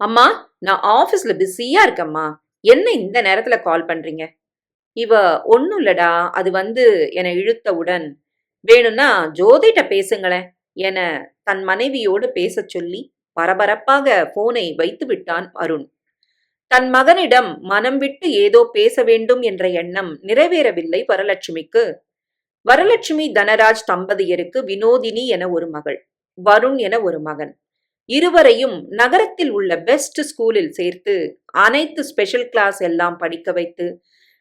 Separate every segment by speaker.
Speaker 1: அம்மா நான் ஆஃபீஸ்ல பிஸியா இருக்கேம்மா. என்ன இந்த நேரத்துல கால் பண்றீங்க? இவ ஒன்னும் இல்லடா. அது வந்து என இழுத்தவுடன். வேணும்னா ஜோதிட்ட பேசுங்களேன் என தன் மனைவியோடு பேசச் சொல்லி பரபரப்பாக போனை வைத்து விட்டான் அருண். தன் மகனிடம் மனம் விட்டு ஏதோ பேச வேண்டும் என்ற எண்ணம் நிறைவேறவில்லை வரலட்சுமிக்கு. வரலட்சுமி தனராஜ் தம்பதியருக்கு வினோதினி என ஒரு மகள் வருண் என ஒரு மகன். இருவரையும் நகரத்தில் உள்ள பெஸ்ட் ஸ்கூலில் சேர்த்து அனைத்து ஸ்பெஷல் கிளாஸ் எல்லாம் படிக்க வைத்து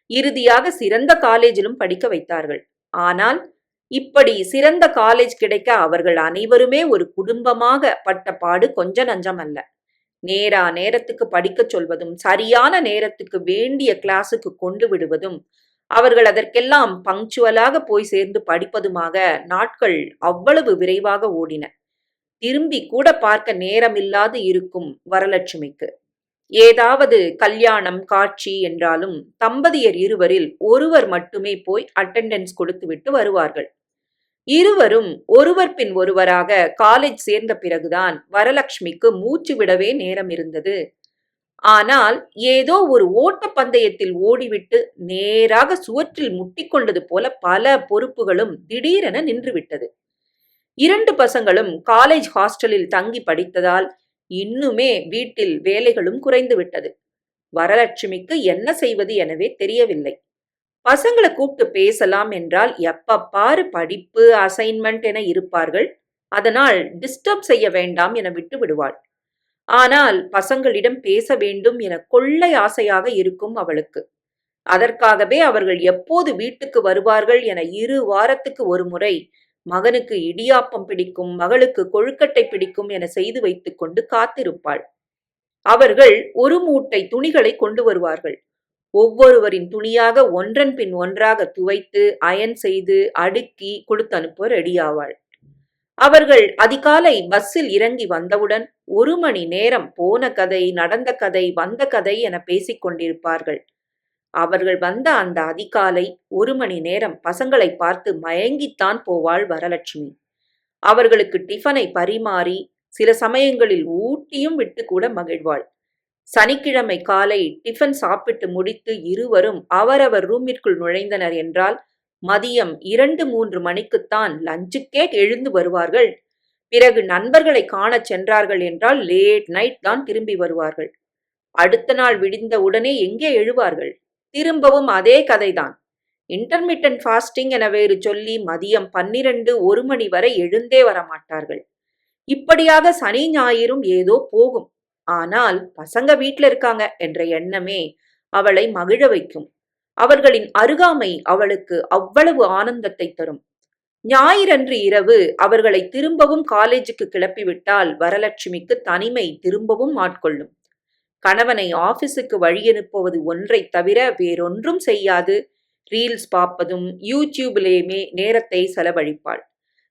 Speaker 1: இறுதியாக சிறந்த காலேஜிலும் படிக்க வைத்தார்கள். ஆனால் இப்படி சிறந்த காலேஜ் கிடைக்க அவர்கள் அனைவருமே ஒரு குடும்பமாக பட்ட பாடு கொஞ்ச நஞ்சம் அல்ல. நேரா நேரத்துக்கு படிக்கச் சொல்வதும் சரியான நேரத்துக்கு வேண்டிய கிளாஸுக்கு கொண்டு விடுவதும் அவர்கள் அதற்கெல்லாம் பங்க்சுவலாக போய் சேர்ந்து படிப்பதுமாக நாட்கள் அவ்வளவு விரைவாக ஓடின. திரும்பி கூட பார்க்க நேரமில்லாது இருக்கும் வரலட்சுமிக்கு. ஏதாவது கல்யாணம் காட்சி என்றாலும் தம்பதியர் இருவரில் ஒருவர் மட்டுமே போய் அட்டெண்டன்ஸ் கொடுத்துவிட்டு வருவார்கள். இருவரும் ஒருவர் பின் ஒருவராக காலேஜ் சேர்ந்த பிறகுதான் வரலட்சுமிக்கு மூச்சு விடவே நேரம் இருந்தது. ஆனால் ஏதோ ஒரு ஓட்டப்பந்தயத்தில் ஓடிவிட்டு நேராக சுவற்றில் முட்டிக்கொண்டது போல பல பொறுப்புகளும் திடீரென நின்றுவிட்டது. இரண்டு பசங்களும் காலேஜ் ஹாஸ்டலில் தங்கி படித்ததால் இன்னுமே வீட்டில் வேலைகளும் குறைந்து விட்டது. வரலட்சுமிக்கு என்ன செய்வது எனவே தெரியவில்லை. பசங்களை கூப்பிட்டு பேசலாம் என்றால் எப்ப பாரு படிப்பு அசைன்மெண்ட் என இருப்பார்கள். அதனால் டிஸ்டர்ப் செய்ய வேண்டாம் என விட்டு விடுவாள். ஆனால் பசங்களிடம் பேச வேண்டும் என கொள்ளை ஆசையாக இருக்கும் அவளுக்கு. அதற்காகவே அவர்கள் எப்போது வீட்டுக்கு வருவார்கள் என இரு வாரத்துக்கு ஒரு முறை மகனுக்கு இடியாப்பம் பிடிக்கும் மகளுக்கு கொழுக்கட்டை பிடிக்கும் என செய்து வைத்துக் கொண்டு காத்திருப்பாள். அவர்கள் ஒரு மூட்டை துணிகளை கொண்டு வருவார்கள். ஒவ்வொருவரின் துணியாக ஒன்றன் பின் ஒன்றாக துவைத்து அயன் செய்து அடுக்கி கொடுத்து அனுப்ப ரெடியாவாள். அவர்கள் அதிகாலை பஸ்ஸில் இறங்கி வந்தவுடன் ஒரு மணி நேரம் போன கதை நடந்த கதை வந்த கதை என பேசிக் கொண்டிருப்பார்கள். அவர்கள் வந்த அந்த அதிகாலை ஒரு மணி நேரம் பசங்களை பார்த்து மயங்கித்தான் போவாள் வரலட்சுமி. அவர்களுக்கு டிஃபனை பரிமாறி சில சமயங்களில் ஊட்டியும் விட்டு கூட மகிழ்வாள். சனிக்கிழமை காலை டிஃபன் சாப்பிட்டு முடித்து இருவரும் அவரவர் ரூமிற்குள் நுழைந்தனர் என்றால் மதியம் இரண்டு மூன்று மணிக்குத்தான் லஞ்சுக்கே எழுந்து வருவார்கள். பிறகு நண்பர்களை காணச் சென்றார்கள் என்றால் லேட் நைட் தான் திரும்பி வருவார்கள். அடுத்த நாள் விடிந்த உடனே எங்கே எழுவார்கள்? திரும்பவும் அதே கதைதான். இன்டர்மிட்டன்ட் ஃபாஸ்டிங் என வேறு சொல்லி மதியம் பன்னிரண்டு ஒரு மணி வரை எழுந்தே வரமாட்டார்கள். இப்படியாக சனி ஞாயிறும் ஏதோ போகும். ஆனால் பசங்க வீட்ல இருக்காங்க என்ற எண்ணமே அவளை மகிழ வைக்கும். அவர்களின் அருகாமை அவளுக்கு அவ்வளவு ஆனந்தத்தை தரும். ஞாயிறன்று இரவு அவர்களை திரும்பவும் காலேஜுக்கு கிளப்பிவிட்டால் வரலட்சுமிக்கு தனிமை திரும்பவும் ஆட்கொள்ளும். கணவனை ஆபீஸுக்கு வழியனுப்புவது ஒன்றை தவிர வேறொன்றும் செய்யாது. ரீல்ஸ் பார்ப்பதும் யூடியூபிலேயுமே நேரத்தை செலவழிப்பாள்.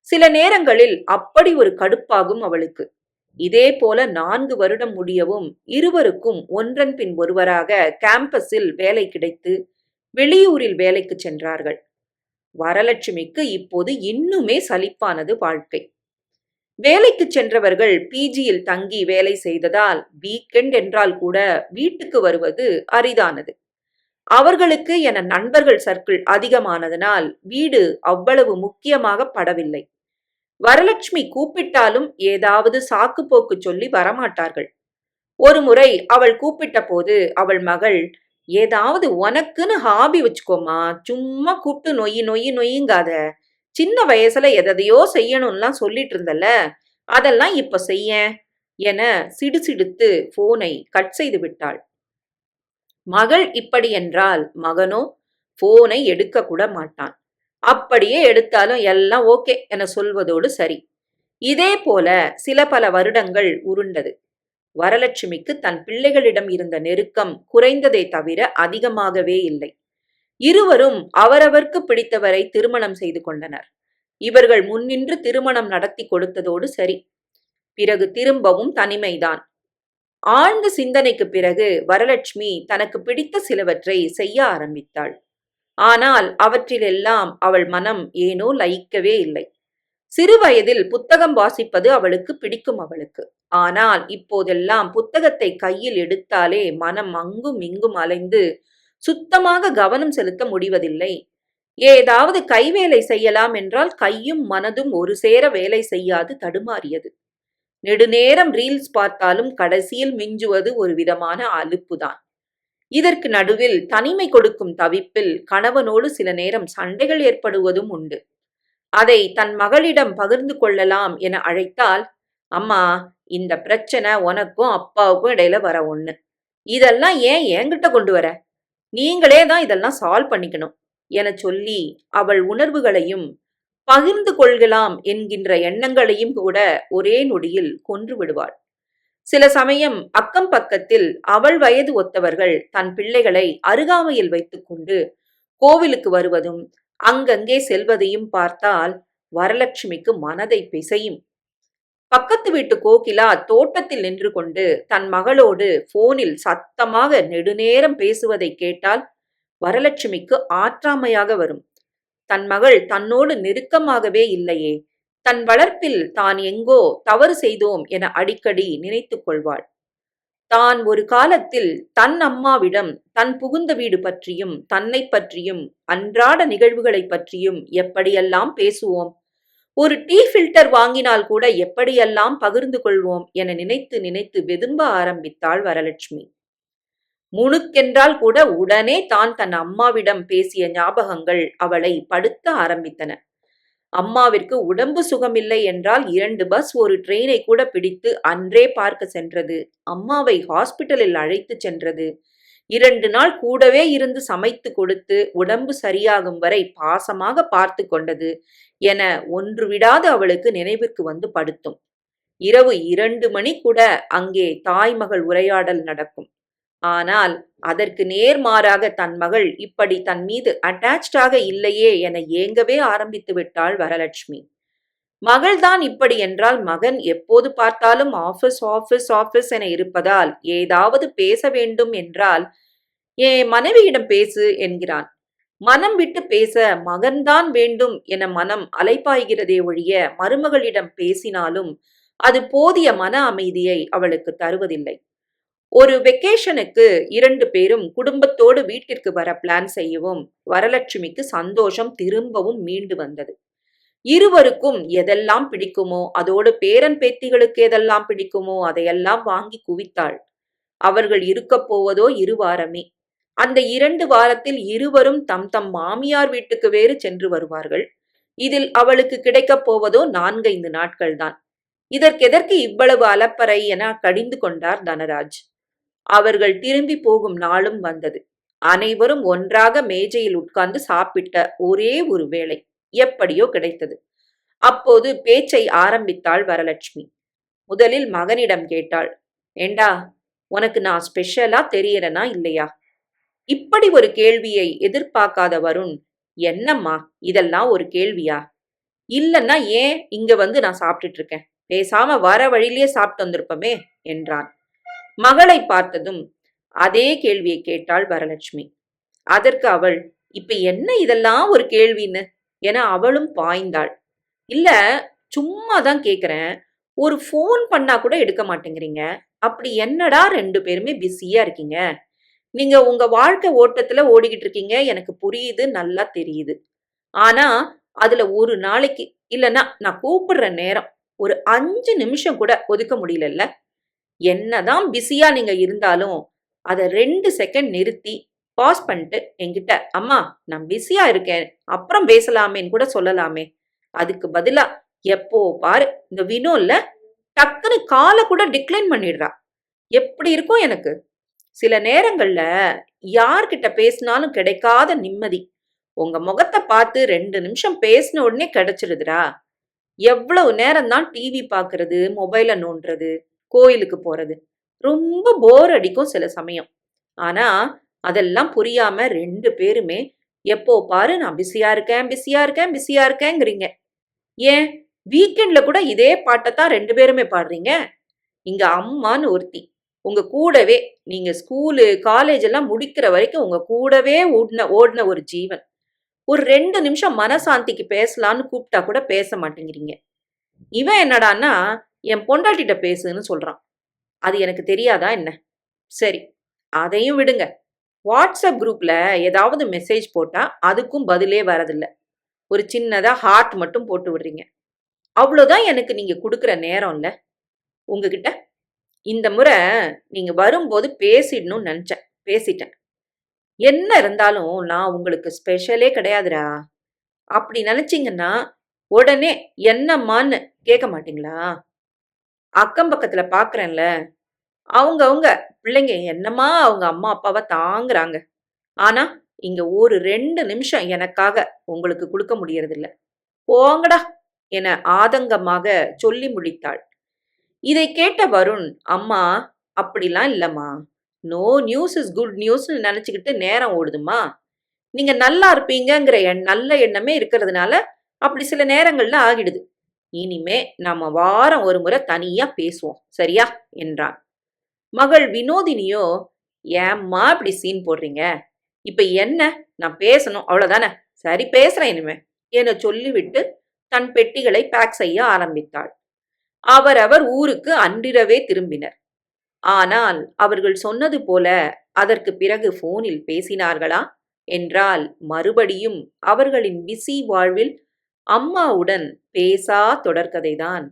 Speaker 1: சில நேரங்களில் அப்படி ஒரு கடுப்பாகும் அவளுக்கு. இதே போல நான்கு வருடம் முடியவும் இருவருக்கும் ஒன்றன் பின் ஒருவராக கேம்பஸில் வேலை கிடைத்து வெளியூரில் வேலைக்கு சென்றார்கள். வரலட்சுமிக்கு இப்போது இன்னுமே சலிப்பானது வாழ்க்கை. வேலைக்கு சென்றவர்கள் பிஜியில் தங்கி வேலை செய்ததால் வீக்கெண்ட் என்றால் கூட வீட்டுக்கு வருவது அரிதானது. அவர்களுக்கு என நண்பர்கள் சர்க்கிள் அதிகமானதனால் வீடு அவ்வளவு முக்கியமாக படவில்லை. வரலட்சுமி கூப்பிட்டாலும் ஏதாவது சாக்கு போக்கு சொல்லி வரமாட்டார்கள். ஒரு முறை அவள் கூப்பிட்ட போது அவள் மகள் ஏதாவது உனக்குன்னு ஹாபி வச்சுக்கோமா சும்மா கூப்பிட்டு நொய்யி நொய்யி நொய்யுங்காத. சின்ன வயசுல எதையோ செய்யணும்லாம் சொல்லிட்டு இருந்தல அதெல்லாம் இப்ப செய்ய? என சிடுசிடுத்து போனை கட் செய்து விட்டாள். மகள் இப்படி என்றால் மகனோ போனை எடுக்க கூட மாட்டான். அப்படியே எடுத்தாலும் எல்லாம் ஓகே என சொல்வதோடு சரி. இதே போல சில பல வருடங்கள் உருண்டது. வரலட்சுமிக்கு தன் பிள்ளைகளிடம் இருந்த நெருக்கம் குறைந்ததை தவிர அதிகமாகவே இல்லை. இருவரும் அவரவர்க்கு பிடித்தவரை திருமணம் செய்து கொண்டனர். இவர்கள் முன்னின்று திருமணம் நடத்தி கொடுத்ததோடு சரி. பிறகு திரும்பவும் தனிமைதான். ஆழ்ந்த சிந்தனைக்கு பிறகு வரலட்சுமி தனக்கு பிடித்த சிலவற்றை செய்ய ஆரம்பித்தாள். ஆனால் அவற்றிலெல்லாம் அவள் மனம் ஏனோ லயிக்கவே இல்லை. சிறு வயதில் புத்தகம் வாசிப்பது அவளுக்கு பிடிக்கும் அவளுக்கு. ஆனால் இப்போதெல்லாம் புத்தகத்தை கையில் எடுத்தாலே மனம் அங்கும் இங்கும் அலைந்து சுத்தமாக கவனம் செலுத்த முடிவதில்லை. ஏதாவது கைவேலை செய்யலாம் என்றால் கையும் மனதும் ஒரு சேர வேலை செய்யாது தடுமாறியது. நெடுநேரம் ரீல்ஸ் பார்த்தாலும் கடைசியில் மிஞ்சுவது ஒரு விதமான அலுப்புதான். இதற்கு நடுவில் தனிமை கொடுக்கும் தவிப்பில் கணவனோடு சில நேரம் சண்டைகள் ஏற்படுவதும் உண்டு. அதை தன் மகளிடம் பகிர்ந்து கொள்ளலாம் என அழைத்தால் அம்மா இந்த பிரச்சனை உனக்கும் அப்பாவுக்கும் இடையில வர ஒண்ணு. இதெல்லாம் ஏன் என்கிட்ட கொண்டு வர? நீங்களே தான் இதெல்லாம் சால்வ் பண்ணிக்கணும். என சொல்லி அவள் உணர்வுகளையும் பகிர்ந்து கொள்கலாம் என்கின்ற எண்ணங்களையும் கூட ஒரே நொடியில் கொன்று விடுவாள். சில சமயம் அக்கம் பக்கத்தில் அவள் வயது ஒத்தவர்கள் தன் பிள்ளைகளை அருகாமையில் வைத்துக்கொண்டு கோவிலுக்கு வருவதும் அங்கங்கே செல்வதையும் பார்த்தால் வரலட்சுமிக்கு மனதை பிசையும். பக்கத்து வீட்டு கோகிலா தோட்டத்தில் நின்று கொண்டு தன் மகளோடு போனில் சத்தமாக நெடுநேரம் பேசுவதை கேட்டால் வரலட்சுமிக்கு ஆற்றாமையாக வரும். தன் மகள் தன்னோடு நெருக்கமாகவே இல்லையே தன் வளர்ப்பில் தான் எங்கோ தவறு செய்தோம் என அடிக்கடி நினைத்துக் கொள்வாள். தான் ஒரு காலத்தில் தன் அம்மாவிடம் தன் புகுந்த வீடு பற்றியும் தன்னை பற்றியும் அன்றாட நிகழ்வுகளை பற்றியும் எப்படியெல்லாம் பேசுவோம்? ஒரு டீ ஃபில்டர் வாங்கினால் கூட எப்படியெல்லாம் பகிர்ந்து கொள்வோம் என நினைத்து நினைத்து வெதும்ப ஆரம்பித்தாள் வரலட்சுமி. முணுக்கென்றால் கூட உடனே தான் தன் அம்மாவிடம் பேசிய ஞாபகங்கள் அவளை படுத்த ஆரம்பித்தன. அம்மாவிற்கு உடம்பு சுகமில்லை என்றால் இரண்டு பஸ் ஒரு ட்ரெயினை கூட பிடித்து அன்றே பார்க்க சென்றது. அம்மாவை ஹாஸ்பிட்டலில் அழைத்து சென்றது. இரண்டு நாள் கூடவே இருந்து சமைத்து கொடுத்து உடம்பு சரியாகும் வரை பாசமாக பார்த்து கொண்டது என ஒன்று விடாது அவளுக்கு நினைவிற்கு வந்து படுத்தும். இரவு இரண்டு மணி கூட அங்கே தாய்மகள் உரையாடல் நடக்கும். ஆனால் அதற்கு நேர்மாறாக தன் மகள் இப்படி தன் மீது அட்டாச்சாக இல்லையே என ஏங்கவே ஆரம்பித்து விட்டாள் வரலட்சுமி. மகள்தான் இப்படி என்றால் மகன் எப்போது பார்த்தாலும் ஆபீஸ் ஆபீஸ் ஆபீஸ் என இருப்பதால் ஏதாவது பேச வேண்டும் என்றால் என் மனைவியிடம் பேசு என்கிறான். மனம் விட்டு பேச மகன்தான் வேண்டும் என மனம் அலைப்பாய்கிறதே ஒழிய மருமகளிடம் பேசினாலும் அது போதிய மன அமைதியை அவளுக்கு தருவதில்லை. ஒரு வெக்கேஷனுக்கு இரண்டு பேரும் குடும்பத்தோடு வீட்டிற்கு வர பிளான் செய்யவும் வரலட்சுமிக்கு சந்தோஷம் திரும்பவும் மீண்டு வந்தது. இருவருக்கும் எதெல்லாம் பிடிக்குமோ அதோடு பேரன் பேத்திகளுக்கு எதெல்லாம் பிடிக்குமோ அதையெல்லாம் வாங்கி குவித்தாள். அவர்கள் இருக்கப் போவதோ இரு வாரமே அந்த இரண்டு வாரத்தில் இருவரும் தம் தம் மாமியார் வீட்டுக்கு வேறு சென்று வருவார்கள். இதில் அவளுக்கு கிடைக்கப் போவதோ நான்கைந்து நாட்கள்தான். இதற்கெதற்கு இவ்வளவு அலப்பறை என கடிந்து கொண்டார் தனராஜ். அவர்கள் திரும்பி போகும் நாளும் வந்தது. அனைவரும் ஒன்றாக மேஜையில் உட்கார்ந்து சாப்பிட்ட ஒரே ஒரு வேளை. எப்படியோ கிடைத்தது. அப்போது பேச்சை ஆரம்பித்தாள் வரலட்சுமி. முதலில் மகனிடம் கேட்டாள் ஏண்டா உனக்கு நான் ஸ்பெஷலா தெரியறனா இல்லையா? இப்படி ஒரு கேள்வியை எதிர்பார்க்காத வருண் என்னம்மா இதெல்லாம் ஒரு கேள்வியா? இல்லன்னா ஏன் இங்க வந்து நான் சாப்பிட்டுட்டு இருக்கேன்? பேசாம வர வழியிலேயே சாப்பிட்டு வந்திருப்பமே என்றான். மகளை பார்த்ததும் அதே கேள்வியை கேட்டாள் வரலட்சுமி. அதற்கு அவள் இப்ப என்ன இதெல்லாம் ஒரு கேள்வின்னு? என அவளும் பாய்ந்தாள். இல்ல சும்மா தான் கேக்குறேன். ஒரு ஃபோன் பண்ணா கூட எடுக்க மாட்டேங்கிறீங்க. அப்படி என்னடா ரெண்டு பேருமே பிஸியா இருக்கீங்க? நீங்க உங்க வாழ்க்கை ஓட்டத்துல ஓடிக்கிட்டு இருக்கீங்க. எனக்கு புரியுது நல்லா தெரியுது. ஆனா அதுல ஒரு நாளைக்கு இல்லைன்னா நான் கூப்பிடுற நேரம் ஒரு அஞ்சு நிமிஷம் கூட ஒதுக்க முடியலல்ல? என்னதான் பிஸியா நீங்க இருந்தாலும் அதை ரெண்டு செகண்ட் நிறுத்தி பாஸ் பண்ணிட்டு என்கிட்ட அம்மா நான் பிஸியா இருக்கேன். அப்புறம் பேசலாமேன்னு கூட சொல்லலாமே. அதுக்கு பதிலா எப்போ பாரு இந்த வினோல்ல டக்குன்னு காலை கூட டிக்ளைன் பண்ணிடுறா. எப்படி இருக்கும் எனக்கு? சில நேரங்கள்ல யார்கிட்ட பேசினாலும் கிடைக்காத நிம்மதி. உங்க முகத்தை பார்த்து ரெண்டு நிமிஷம் பேசின உடனே கிடைச்சிருதுரா எவ்வளவு நேரம் தான் டிவி பாக்குறது மொபைல நோண்டுறது கோயிலுக்கு போறது. ரொம்ப போர் அடிக்கும் சில சமயம். ஆனா அதெல்லாம் புரியாம ரெண்டு பேருமே எப்போ பாரு நான் பிஸியா இருக்கேன் பிஸியா இருக்கேன் பிஸியா இருக்கேங்கிறீங்க. ஏன்? வீக்கெண்ட்ல கூட இதே பாட்டை தான் ரெண்டு பேருமே பாடுறீங்க? இங்க அம்மான்னு ஒருத்தி. உங்க கூடவே நீங்க ஸ்கூலு காலேஜ் எல்லாம் முடிக்கிற வரைக்கும் உங்க கூடவே ஓடின ஓடின ஒரு ஜீவன். ஒரு ரெண்டு நிமிஷம் மனசாந்திக்கு பேசலான்னு கூப்பிட்டா கூட பேச மாட்டேங்கிறீங்க. இவன் என்னடான்னா என் பொண்டாட்டிகிட்ட பேசுன்னு சொல்றான். அது எனக்கு தெரியாதா என்ன? சரி அதையும் விடுங்க. வாட்ஸ்அப் குரூப்பில் ஏதாவது மெசேஜ் போட்டால் அதுக்கும் பதிலே வரதில்லை. ஒரு சின்னதாக ஹார்ட் மட்டும் போட்டு விடுறீங்க. அவ்வளோதான் எனக்கு நீங்கள் கொடுக்குற நேரம் இல்லை. உங்ககிட்ட இந்த முறை நீங்கள் வரும்போது பேசிடணும்னு நினச்சேன். பேசிட்டேன். என்ன இருந்தாலும் நான் உங்களுக்கு ஸ்பெஷலே கிடையாதுடா. அப்படி நினச்சிங்கன்னா உடனே என்னம்மான்னு கேட்க மாட்டிங்களா? அக்கம் பக்கத்தில் பார்க்குறேன்ல அவங்க அவங்க பிள்ளைங்க என்னமா அவங்க அம்மா அப்பாவை தாங்குறாங்க. ஆனா இங்க ஒரு ரெண்டு நிமிஷம் எனக்காக உங்களுக்கு கொடுக்க முடியறதில்ல. போங்கடா என ஆதங்கமாக சொல்லி முடித்தாள். இதை கேட்ட வருண் அம்மா அப்படிலாம் இல்லம்மா. நோ நியூஸ் இஸ் குட் நியூஸ்னு நினைச்சுக்கிட்டு நேரம் ஓடுதுமா நீங்க நல்லா இருப்பீங்கங்கிற எண் நல்ல எண்ணமே இருக்கிறதுனால அப்படி சில நேரங்கள்ல ஆகிடுது. இனிமே நாம வாரம் ஒரு முறை தனியா பேசுவோம். சரியா? என்றான். மகள் வினோதினியோ ஏம்மா இப்படி சீன் போடுறீங்க? இப்ப என்ன? நான் பேசணும். அவ்வளவுதானே? சரி பேசுறேன் இனிமே. என சொல்லிவிட்டு தன் பெட்டிகளை பேக் செய்ய ஆரம்பித்தாள். அவரவர் ஊருக்கு அன்றிரவே திரும்பினர். ஆனால் அவர்கள் சொன்னது போல அதற்கு பிறகு போனில் பேசினார்களா? என்றால் மறுபடியும் அவர்களின் பிஸி வாழ்வில் அம்மாவுடன் பேசா தொடர்கதைதான்.